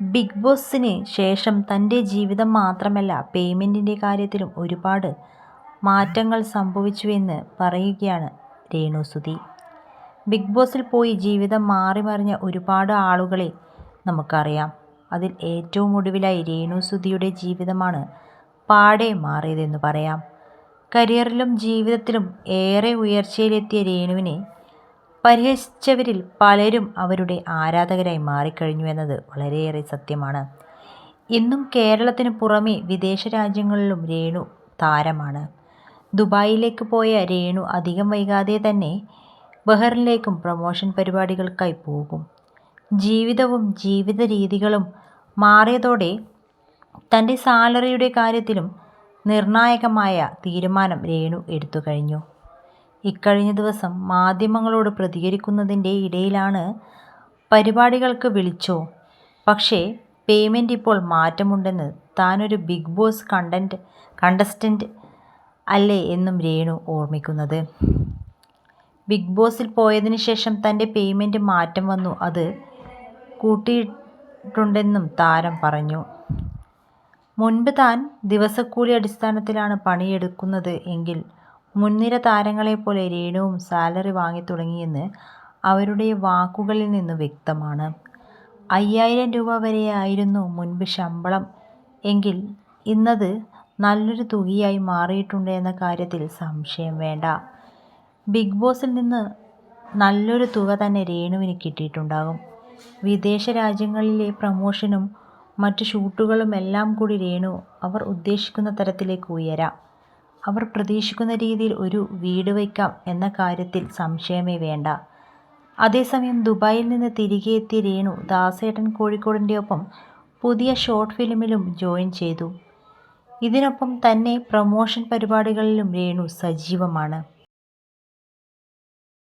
Big ബോസിന് ശേഷം തന്റെ ജീവിതം മാത്രമല്ല പേയ്മെന്റിന്റെ കാര്യത്തിലും ഒരുപാട് മാറ്റങ്ങൾ സംഭവിച്ചുവെന്ന് പറയുകയാണ് രേണുസുതി. ബിഗ് ബോസിൽ പോയി ജീവിതം മാറി മറിഞ്ഞ ഒരുപാട് ആളുകളെ നമുക്കറിയാം. അതിൽ ഏറ്റവും ഒടുവിലായി രേണുസുതിയുടെ ജീവിതമാണ് പാടെ മാറിയതെന്ന് പറയാം. കരിയറിലും ജീവിതത്തിലും ഏറെ ഉയർച്ചയിലെത്തിയ രേണുവിനെ പരിഹസിച്ചവരിൽ പലരും അവരുടെ ആരാധകരായി മാറിക്കഴിഞ്ഞു എന്നത് വളരെയേറെ സത്യമാണ്. ഇന്നും കേരളത്തിന് പുറമെ വിദേശ രാജ്യങ്ങളിലും രേണു താരമാണ്. ദുബായിലേക്ക് പോയ രേണു അധികം വൈകാതെ തന്നെ ബഹറിലേക്കും പ്രൊമോഷൻ പരിപാടികൾക്കായി പോകും. ജീവിതവും ജീവിത രീതികളും മാറിയതോടെ തന്റെ സാലറിയുടെ കാര്യത്തിലും നിർണായകമായ തീരുമാനം രേണു എടുത്തുകഴിഞ്ഞു. ഇക്കഴിഞ്ഞ ദിവസം മാധ്യമങ്ങളോട് പ്രതികരിക്കുന്നതിന്റെ ഇടയിലാണ് പരിപാടികൾക്ക് വിളിച്ചോ, പക്ഷേ പേയ്മെന്റ് ഇപ്പോൾ മാറ്റമുണ്ടെന്ന് താനൊരു ബിഗ് ബോസ് കണ്ടസ്റ്റന്റ് അല്ലേ എന്നും രേണു ഓർമ്മിക്കുന്നത്. ബിഗ് ബോസിൽ പോയതിന് ശേഷം തന്റെ പേയ്മെന്റ് മാറ്റം വന്നു അത് കൂട്ടിയിട്ടുണ്ടെന്നും താരം പറഞ്ഞു. മുൻപ് താൻ ദിവസക്കൂലി അടിസ്ഥാനത്തിലാണ് പണിയെടുക്കുന്നത് എങ്കിൽ മുൻനിര താരങ്ങളെപ്പോലെ രേണുവും സാലറി വാങ്ങിത്തുടങ്ങിയെന്ന് അവരുടെ വാക്കുകളിൽ നിന്ന് വ്യക്തമാണ്. അയ്യായിരം രൂപ വരെയായിരുന്നു മുൻപ് ശമ്പളം എങ്കിൽ ഇന്നത് നല്ലൊരു തുകയായി മാറിയിട്ടുണ്ട് എന്ന കാര്യത്തിൽ സംശയം വേണ്ട. ബിഗ് ബോസിൽ നിന്ന് നല്ലൊരു തുക തന്നെ രേണുവിന് കിട്ടിയിട്ടുണ്ടാകും. വിദേശ രാജ്യങ്ങളിലെ പ്രമോഷനും മറ്റു ഷൂട്ടുകളുമെല്ലാം കൂടി രേണു അവർ ഉദ്ദേശിക്കുന്ന തരത്തിലേക്ക് ഉയരാം. അവർ പ്രതീക്ഷിക്കുന്ന രീതിയിൽ ഒരു വീട് വയ്ക്കാം എന്ന കാര്യത്തിൽ സംശയമേ വേണ്ട. അതേസമയം ദുബായിൽ നിന്ന് തിരികെ എത്തിയ രേണു ദാസേട്ടൻ കോഴിക്കോടിന്റെ ഒപ്പം പുതിയ ഷോർട്ട് ഫിലിമിലും ജോയിൻ ചെയ്തു. ഇതിനൊപ്പം തന്നെ പ്രൊമോഷൻ പരിപാടികളിലും രേണു സജീവമാണ്.